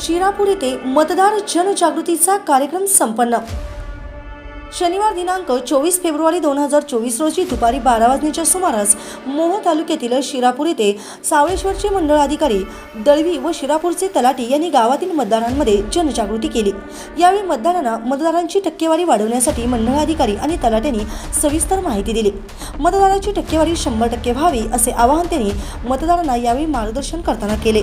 शिरापूर येथे मतदार जनजागृतीचा कार्यक्रम संपन्न. शनिवार दिनांक चोवीस फेब्रुवारी दोन हजार चोवीस रोजी दुपारी बारा वाजण्याच्या सुमारास मोह तालुक्यातील शिरापूर येथे सावळेश्वरचे मंडळ अधिकारी दळवी व शिरापूरचे तलाठी यांनी गावातील मतदारांमध्ये जनजागृती केली. यावेळी मतदारांना मतदारांची टक्केवारी वाढवण्यासाठी मंडळ अधिकारी आणि तलाट्यांनी सविस्तर माहिती दिली. मतदारांची टक्केवारी शंभर टक्के व्हावी असे आवाहन त्यांनी मतदारांना यावेळी मार्गदर्शन करताना केले.